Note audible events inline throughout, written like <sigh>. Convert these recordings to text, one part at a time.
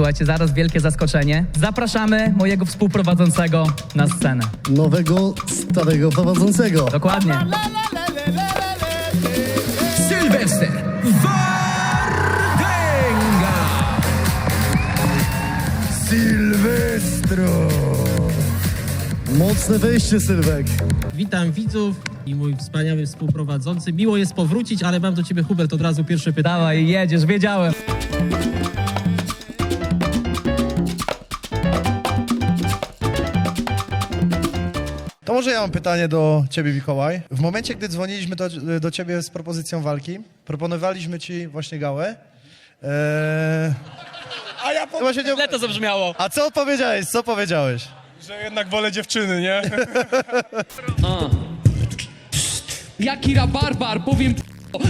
Słuchajcie, zaraz wielkie zaskoczenie. Zapraszamy mojego współprowadzącego na scenę. Nowego, starego prowadzącego. Dokładnie. Sylwester Wardęga! Sylwestro! Mocne wejście, Sylwek. Witam widzów i mój wspaniały współprowadzący. Miło jest powrócić, ale mam do ciebie, Hubert, od razu pierwsze pytanie. Dawaj, jedziesz, wiedziałem. Może ja mam pytanie do ciebie, Mikołaj. W momencie, gdy dzwoniliśmy do, do ciebie z propozycją walki, proponowaliśmy ci właśnie gałę. Eee... A ja właśnie nie... to zabrzmiało. A co powiedziałeś? Co powiedziałeś? Że jednak wolę dziewczyny, nie? <laughs> Jaki rabarbar, powiem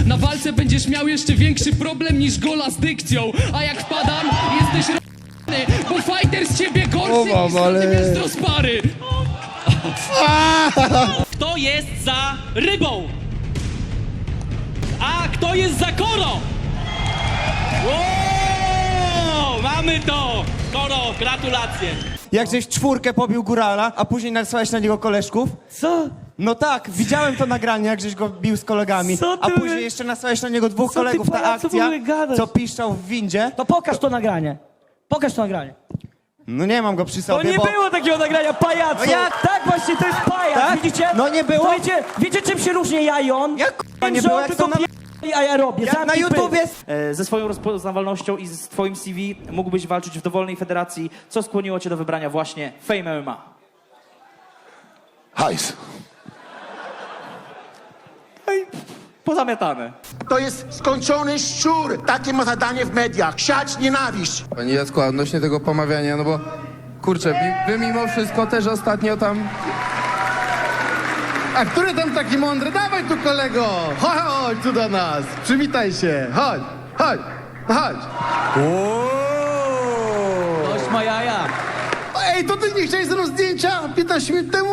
na walce będziesz miał jeszcze większy problem niż gola z dykcją, a jak wpadam, jesteś r***ny, bo fighter z ciebie gorszy niż ale... z rozpary. <laughs> Kto jest za rybą? A kto jest za korą? Wow, mamy to! Koro, gratulacje! Jak żeś czwórkę pobił górala, a później nasłałeś na niego koleżków? Co? No tak, widziałem to nagranie, jak żeś go bił z kolegami. Co ty a my- później jeszcze nasłałeś na niego dwóch Co ty, kolegów, ta pajacu, w akcja, ogóle gadasz? co piszczał w windzie. To pokaż to nagranie. Pokaż to nagranie. No nie mam go przy To sobie, nie bo... było takiego nagrania, pajacu! No jak? Tak właśnie, to jest pajac, Tak? widzicie? No nie było? To wiecie, wiecie czym się różni ja i on? Jak k***a nie że było, on jak tylko są na- a ja robię. Jak na Zamknij pysk. YouTubie... E, Ze swoją rozpoznawalnością i z twoim CV mógłbyś walczyć w dowolnej federacji. Co skłoniło cię do wybrania właśnie Fame MMA? Hajs. Pozamiatane. To jest skończony szczur. Takie ma zadanie w mediach. Siać nienawiść. Panie Jacku, a odnośnie tego pomawiania, no bo kurczę, wy, wy mimo wszystko też ostatnio tam... A który tam taki mądry? Dawaj tu, kolego! Chodź, tu do nas! Przywitaj się! Chodź, chodź, chodź! Dość ma jaja. Ej, to ty nie chciałeś mną zdjęcia 15 minut temu?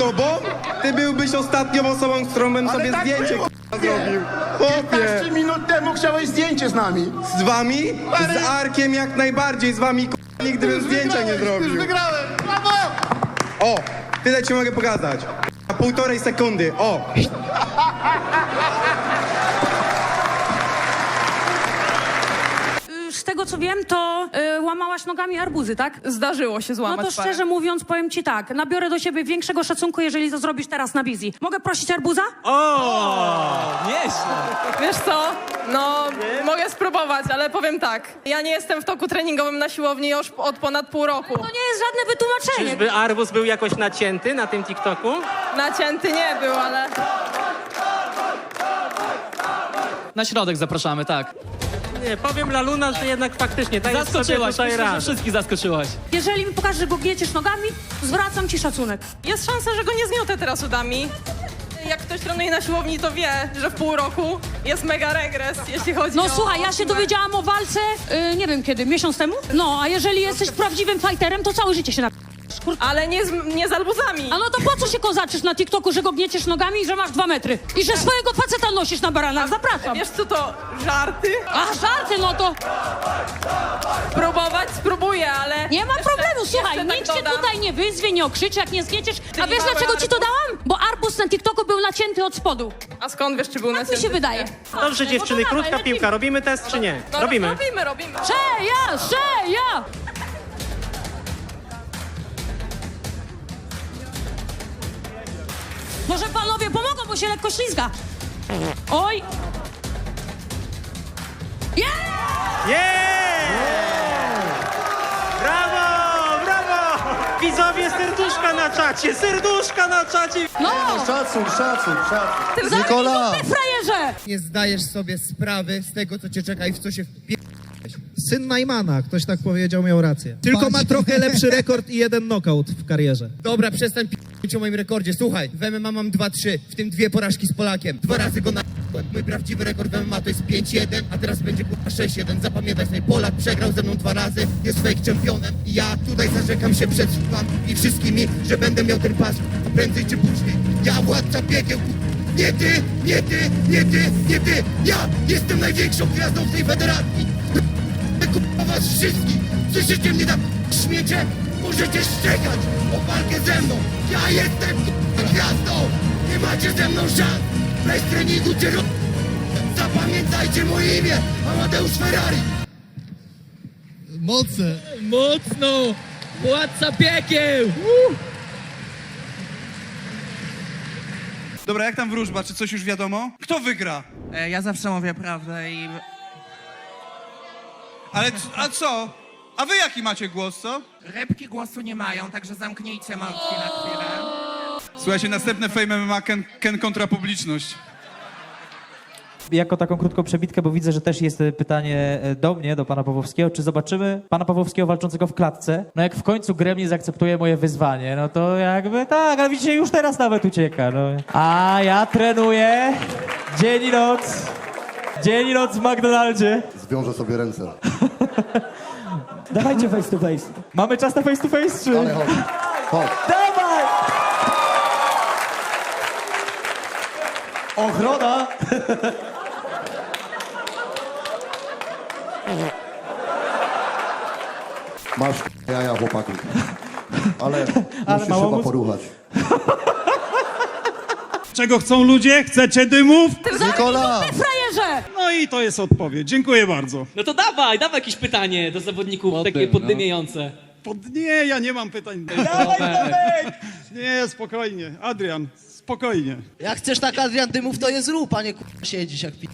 No bo ty byłbyś ostatnią osobą, z którą bym sobie tak zdjęcie było. k***a, zrobił. Chłopie, 15 minut temu chciałeś zdjęcie z nami. z wami? Z Arkiem jak najbardziej, z wami k***a, nigdy bym zdjęcia nie Już zrobił. wygrałem! Brawo! O, tyle ci mogę pokazać. A półtorej sekundy, o. Z tego co wiem, to y, łamałaś nogami arbuzy, tak? Zdarzyło się No złamać to szczerze mówiąc, powiem ci tak, nabiorę do siebie większego szacunku, jeżeli to zrobisz teraz na wizji. Mogę prosić arbuza? Wiesz co? No, mogę spróbować, ale powiem tak. Ja nie jestem w toku treningowym na siłowni już od ponad pół roku. To nie jest żadne wytłumaczenie. Czyżby Arbus był jakoś nacięty na tym TikToku? Nacięty nie był, ale... Na środek zapraszamy, tak. Nie, powiem Laluna, że jednak faktycznie sobie Zaskoczyłaś, tutaj myślę, że wszystkich zaskoczyłaś. Jeżeli mi pokażesz, że go gnieciesz nogami, zwracam ci szacunek. Jest szansa, że go nie zmiotę teraz udami. Jak ktoś trenuje na siłowni, to wie, że w pół roku jest mega regres, jeśli chodzi o... No słuchaj, ja się dowiedziałam o walce, y, nie wiem kiedy, miesiąc temu? No, a jeżeli jesteś prawdziwym fighterem, to całe życie się na... Ale nie z, nie z albuzami. A no to po co się kozaczysz na TikToku, że go gnieciesz nogami i że masz dwa metry? I że swojego faceta nosisz na baranach? Zapraszam. Wiesz co to, żarty? A żarty, no to Spróbować? Spróbuję, ale... nie ma jeszcze- problemu, słuchaj, jeszcze tak nikt dodam. tutaj nie wyzwie, nie okrzyczy, jak nie zgnieciesz. A wiesz dlaczego ci to arbuz. dałam? Bo arbus na TikToku był nacięty od spodu. A skąd wiesz, czy był Tak mi się wydaje. Dobrze dziewczyny, krótka piłka. Robimy test czy nie? Robimy. Robimy, robimy. Szeja, szeja! Może panowie pomogą, bo się lekko ślizga. Oj! Yeah! Yeah! Brawo, brawo! Widzowie, serduszka na czacie, serduszka na czacie! No! Szacun, szacun, szacun. Zamknij Nikola! frajerze! Nie zdajesz sobie sprawy z tego, co cię czeka i w co się Syn Najmana, ktoś tak powiedział, miał rację. Tylko ma trochę lepszy rekord i jeden knockout w karierze. Dobra, przestań p***ć o moim rekordzie. Słuchaj, w MMA mam 2-3, w tym dwie porażki z Polakiem. Dwa razy go na... Mój prawdziwy rekord w MMA to jest 5-1, a teraz będzie kurwa 6-1. Zapamiętaj sobie, Polak przegrał ze mną dwa razy, jest fake czempionem. I ja tutaj zarzekam się przed wami i wszystkimi, że będę miał ten pas prędzej czy później. Ja władca piekieł, ku- nie ty, nie ty, nie ty, nie ty. Ja jestem największą gwiazdą w tej federacji. wszystkich! Słyszycie mnie tam, śmiecie? Możecie szczekać o walkę ze mną! Ja jestem gwiazdą! Nie macie ze mną szans! Bez treningu cię ro... Zapamiętajcie moje imię! Amadeusz Ferrari! Mocne. Mocno! Władca piekieł! Dobra, jak tam wróżba? Czy coś już wiadomo? Kto wygra? E, Ja zawsze mówię prawdę i... Ale c- a co? A wy jaki macie głos, co? Repki głosu nie mają, także zamknijcie małpki na chwilę. Słuchajcie, następne Fame MMA Ken, Ken kontra publiczność. Jako taką krótką przebitkę, bo widzę, że też jest e, pytanie e, do mnie, do pana Pawłowskiego. Czy zobaczymy pana Pawłowskiego walczącego w klatce? No jak w końcu Gremlin zaakceptuje moje wyzwanie, no to jakby tak, ale widzicie, już teraz nawet ucieka. No. A ja trenuję dzień i noc. Dzień i noc w McDonaldzie. Zwiążę sobie ręce. <laughs> Dawajcie face to face. Mamy czas na face to face, czy? Ale chodź. Chodź. Dawaj! Ochrona! Masz jaja, chłopaku. Ale, <laughs> Ale musisz mało chyba mus- poruchać. Czego chcą ludzie? Chcecie dymów? Nikola! No i to jest odpowiedź. Dziękuję bardzo. No to dawaj, dawaj jakieś pytanie do zawodników, takie poddymiejące. Pod... Nie, ja nie mam pytań. Nie, spokojnie. Adrian, spokojnie. Jak chcesz tak Adrian Dymów, to je zrób, a nie k***a siedzisz jak pi...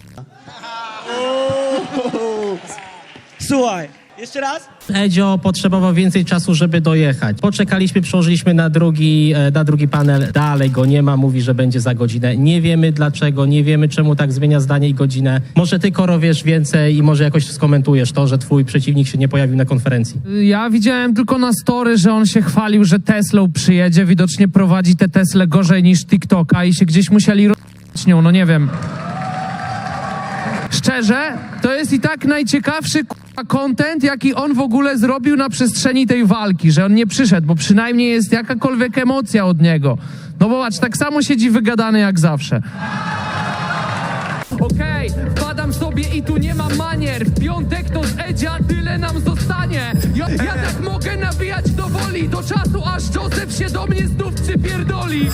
<laughs> Słuchaj, jeszcze raz? Edzio potrzebował więcej czasu, żeby dojechać. Poczekaliśmy, przełożyliśmy na drugi, e, na drugi panel. Dalej go nie ma, mówi, że będzie za godzinę. Nie wiemy dlaczego, nie wiemy czemu tak zmienia zdanie i godzinę. Może ty, Koro, wiesz więcej i może jakoś skomentujesz to, że twój przeciwnik się nie pojawił na konferencji. Ja widziałem tylko na story, że on się chwalił, że Teslą przyjedzie. Widocznie prowadzi te Tesle gorzej niż TikToka i się gdzieś musieli roz... nią, no nie wiem. Szczerze, to jest i tak najciekawszy k***a, content, jaki on w ogóle zrobił na przestrzeni tej walki, że on nie przyszedł, bo przynajmniej jest jakakolwiek emocja od niego. No bo patrz, tak samo siedzi wygadany jak zawsze. Okej, wpadam sobie i tu nie ma manier. W piątek to z Edzia tyle nam zostanie. Ja, ja tak mogę nabijać do woli, do czasu aż Joseph się do mnie znów przypierdoli.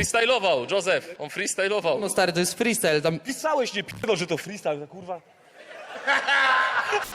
Freestylował, Joseph, on freestylował. No stary, to jest freestyle, tam Pisałeś, nie p***o, że to freestyle, kurwa.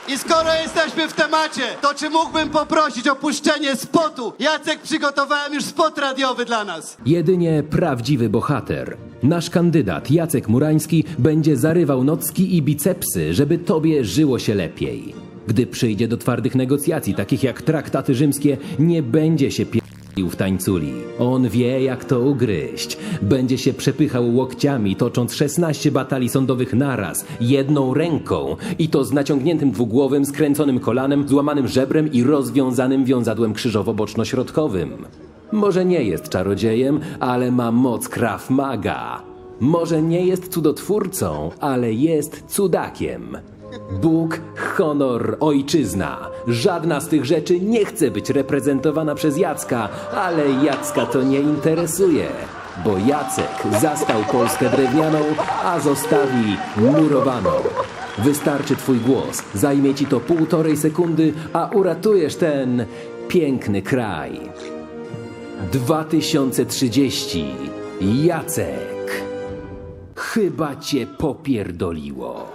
I skoro jesteśmy w temacie, to czy mógłbym poprosić o puszczenie spotu? Jacek, przygotowałem już spot radiowy dla nas. Jedynie prawdziwy bohater. Nasz kandydat Jacek Murański będzie zarywał nocki i bicepsy, żeby tobie żyło się lepiej. Gdy przyjdzie do twardych negocjacji, takich jak traktaty rzymskie, nie będzie się pierdolił w tańculi. On wie, jak to ugryźć. Będzie się przepychał łokciami, tocząc 16 batalii sądowych naraz, jedną ręką. I to z naciągniętym dwugłowym, skręconym kolanem, złamanym żebrem i rozwiązanym wiązadłem krzyżowo-boczno-środkowym. Może nie jest czarodziejem, ale ma moc Krav Maga. Może nie jest cudotwórcą, ale jest cudakiem. Bóg, honor, ojczyzna. Żadna z tych rzeczy nie chce być reprezentowana przez Jacka, ale Jacka to nie interesuje. Bo Jacek zastał Polskę drewnianą, a zostawi murowaną. Wystarczy twój głos, zajmie ci to półtorej sekundy, a uratujesz ten piękny kraj. 2030. Jacek. Chyba cię popierdoliło.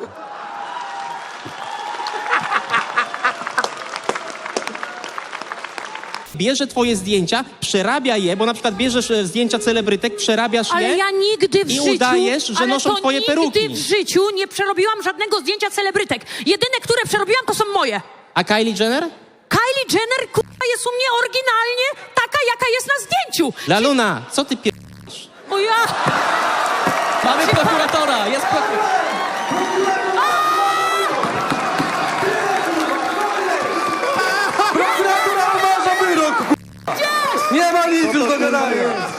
Bierze twoje zdjęcia, przerabia je, bo na przykład bierzesz e, zdjęcia celebrytek, przerabiasz Ale je ja nigdy w i życiu... udajesz, że ale noszą to twoje nigdy peruki. w życiu nie przerobiłam żadnego zdjęcia celebrytek. Jedyne, które przerobiłam, to są moje. A Kylie Jenner? Kylie Jenner, kurwa, jest u mnie oryginalnie taka, jaka jest na zdjęciu. La Luna, co ty pier... O ja... Mamy prokuratora, jest prokurator. Nie ma nic, już do dogadałem.